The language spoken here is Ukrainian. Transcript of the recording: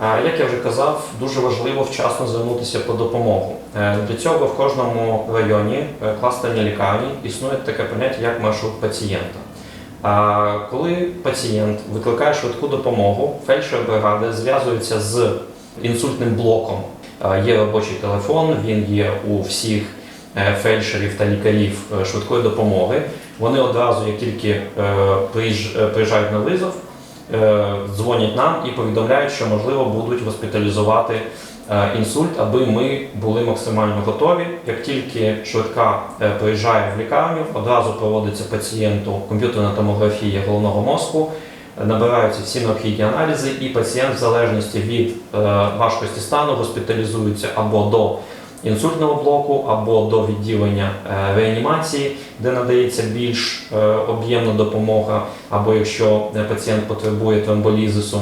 Е, Як я вже казав, дуже важливо вчасно звернутися по допомогу. Е, Для цього в кожному районі е, кластерній лікарні існує таке поняття як маршрут пацієнта. Коли пацієнт викликає швидку допомогу, фельдшер бригади зв'язується з інсультним блоком. Є робочий телефон, він є у всіх фельдшерів та лікарів швидкої допомоги. Вони одразу, як тільки приїж- приїжджають на визов, дзвонять нам і повідомляють, що можливо будуть госпіталізувати е, інсульт, аби ми були максимально готові. Як тільки швидка е, приїжджає в лікарню, одразу проводиться пацієнту комп'ютерна томографія головного мозку, е, набираються всі необхідні аналізи, і пацієнт, в залежності від е, важкості стану, госпіталізується або до інсультного блоку, або до відділення е, реанімації, де надається більш е, об'ємна допомога, або якщо е, пацієнт потребує тромболізису,